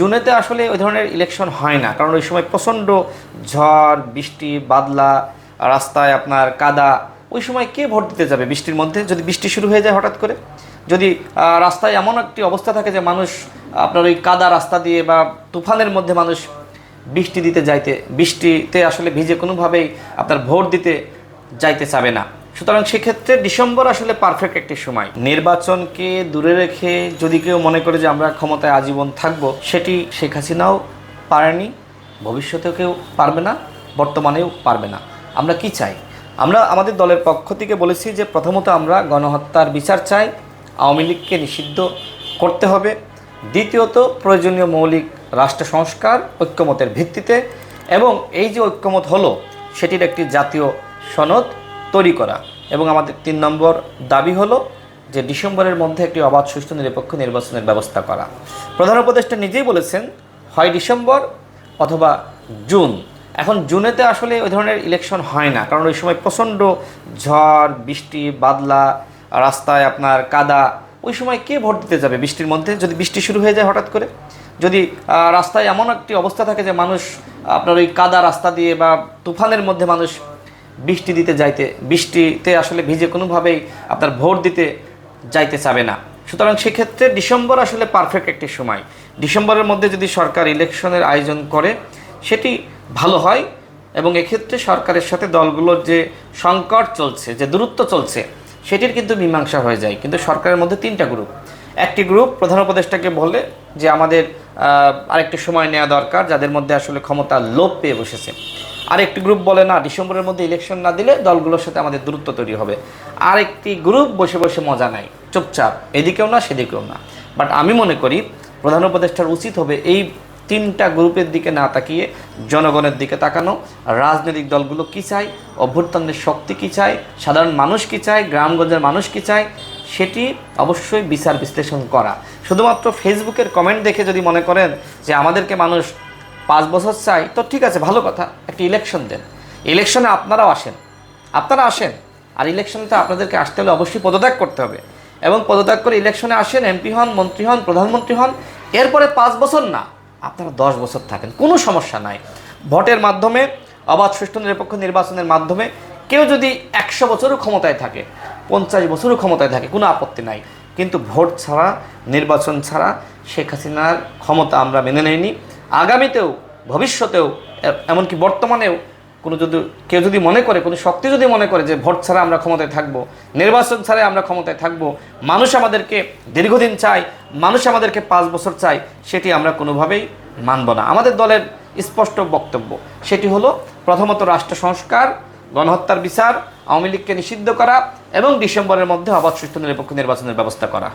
জুনেতে আসলে ওই ধরনের ইলেকশন হয় না। কারণ ওই সময় প্রচণ্ড ঝড়, বৃষ্টি, বাদলা, রাস্তায় আপনার কাদা, ওই সময় কে ভোট দিতে যাবে বৃষ্টির মধ্যে? যদি বৃষ্টি শুরু হয়ে যায় হঠাৎ করে? যদি রাস্তায় এমন একটি অবস্থা থাকে যে মানুষ আপনার ওই কাদা রাস্তা দিয়ে বা তুফানের মধ্যে মানুষ বৃষ্টি দিতে যাইতে, বৃষ্টিতে আসলে ভিজে কোনোভাবেই আপনার ভোট দিতে যাইতে চাবে না। সুতরাং সেক্ষেত্রে ডিসেম্বর আসলে পারফেক্ট একটি সময়। নির্বাচনকে দূরে রেখে যদি কেউ মনে করে যে আমরা ক্ষমতায় আজীবন থাকব, সেটি শেখ হাসিনাও পারেনি, ভবিষ্যতেও কেউ পারবে না, বর্তমানেও পারবে না। আমরা কি চাই? আমরা আমাদের দলের পক্ষ থেকে বলেছি যে প্রথমত আমরা গণহত্যার বিচার চাই, আওয়ামী লীগকে নিষিদ্ধ করতে হবে। দ্বিতীয়ত, প্রয়োজনীয় মৌলিক রাষ্ট্র সংস্কার, ঐক্যমতের ভিত্তিতে। এবং এই যে ঐক্যমত হলো, সেটির একটি জাতীয় সনদ। তৈরি করা। এবং আমাদের তিন নম্বর দাবি হলো যে ডিসেম্বরের মধ্যে একটি অবাধ, সুষ্ঠু, নিরপেক্ষ নির্বাচনের ব্যবস্থা করা। প্রধান উপদেষ্টা নিজেই বলেছেন, হয় ডিসেম্বর অথবা জুন। এখন জুনেতে আসলে ওই ধরনের ইলেকশন হয় না, কারণ ওই সময় প্রচণ্ড ঝড়, বৃষ্টি, বাদলা, রাস্তায় আপনার কাদা, ওই সময় কে ভোট দিতে যাবে বৃষ্টির মধ্যে? যদি বৃষ্টি শুরু হয়ে যায় হঠাৎ করে? যদি রাস্তায় এমন একটি অবস্থা থাকে যে মানুষ আপনার ওই কাদা রাস্তা দিয়ে বা তুফানের মধ্যে মানুষ বৃষ্টি দিতে যাইতে, বৃষ্টিতে আসলে ভিজে কোনোভাবেই আপনার ভোট দিতে যাইতে চাবে না। সুতরাং সেক্ষেত্রে ডিসেম্বর আসলে পারফেক্ট একটি সময়। ডিসেম্বরের মধ্যে যদি সরকার ইলেকশনের আয়োজন করে, সেটি ভালো হয় এবং এক্ষেত্রে সরকারের সাথে দলগুলোর যে সংকট চলছে, যে দূরত্ব চলছে, সেটির কিন্তু মীমাংসা হয়ে যায়। কিন্তু সরকারের মধ্যে তিনটা গ্রুপ একটি গ্রুপ প্রধান উপদেষ্টাকে বলে যে, আমাদের আরেকটি সময় নেওয়া দরকার, যাদের মধ্যে আসলে ক্ষমতা লোপ পেয়ে বসেছে। আর একটি গ্রুপ বলে, না, ডিসেম্বরের মধ্যে ইলেকশন না দিলে দলগুলোর সাথে আমাদের দূরত্ব তৈরি হবে। আর একটি গ্রুপ বসে বসে মজা নাই চুপচাপ, এদিকেও না, সেদিকেও না। বাট আমি মনে করি, প্রধান উপদেষ্টার উচিত হবে এই তিনটা গ্রুপের দিকে না তাকিয়ে জনগণের দিকে তাকানো, রাজনৈতিক দলগুলো কি চায়, অভ্যুত্থানের শক্তি কি চায়, সাধারণ মানুষ কি চায়, গ্রামগঞ্জের মানুষ কি চায়, সেটি অবশ্যই বিচার বিশ্লেষণ করা। শুধুমাত্র ফেসবুকের কমেন্ট দেখে যদি মনে করেন যে আমাদেরকে মানুষ পাঁচ বছর চাই, তো ঠিক আছে, ভালো কথা, একটি ইলেকশন দেন। ইলেকশনে আপনারাও আসেন। আপনারা আসেন, আর ইলেকশনে তো আপনাদেরকে আসতে হলে অবশ্যই পদত্যাগ করতে হবে। এবং পদত্যাগ করে ইলেকশনে আসেন এমপি হন, মন্ত্রী হন, প্রধানমন্ত্রী হন, এরপরে পাঁচ বছর না, আপনারা দশ বছর থাকেন, কোনো সমস্যা নাই। ভোটের মাধ্যমে, অবাধ, সুষ্ঠু, নিরপেক্ষ নির্বাচনের মাধ্যমে কেউ যদি একশো বছরও ক্ষমতায় থাকে, পঞ্চাশ বছরও ক্ষমতায় থাকে, কোনো আপত্তি নাই। কিন্তু ভোট ছাড়া, নির্বাচন ছাড়া শেখ হাসিনার ক্ষমতা আমরা মেনে নেইনি। আগামীতেও, ভবিষ্যতেও এমনকি বর্তমানেও কোনো যদি, কেউ যদি মনে করে, কোনো শক্তি যদি মনে করে যে ভোট ছাড়া আমরা ক্ষমতায় থাকব, নির্বাচন ছাড়াই আমরা ক্ষমতায় থাকব, মানুষ আমাদেরকে দীর্ঘদিন চায়, মানুষ আমাদেরকে পাঁচ বছর চায়, সেটি আমরা কোনোভাবেই মানব না। আমাদের দলের স্পষ্ট বক্তব্য সেটি হলো, প্রথমত রাষ্ট্র সংস্কার, গণহত্যার বিচার, আওয়ামী লীগকে নিষিদ্ধ করা এবং ডিসেম্বরের মধ্যে অবাধ সুষ্ঠু নিরপেক্ষ নির্বাচনের ব্যবস্থা করা।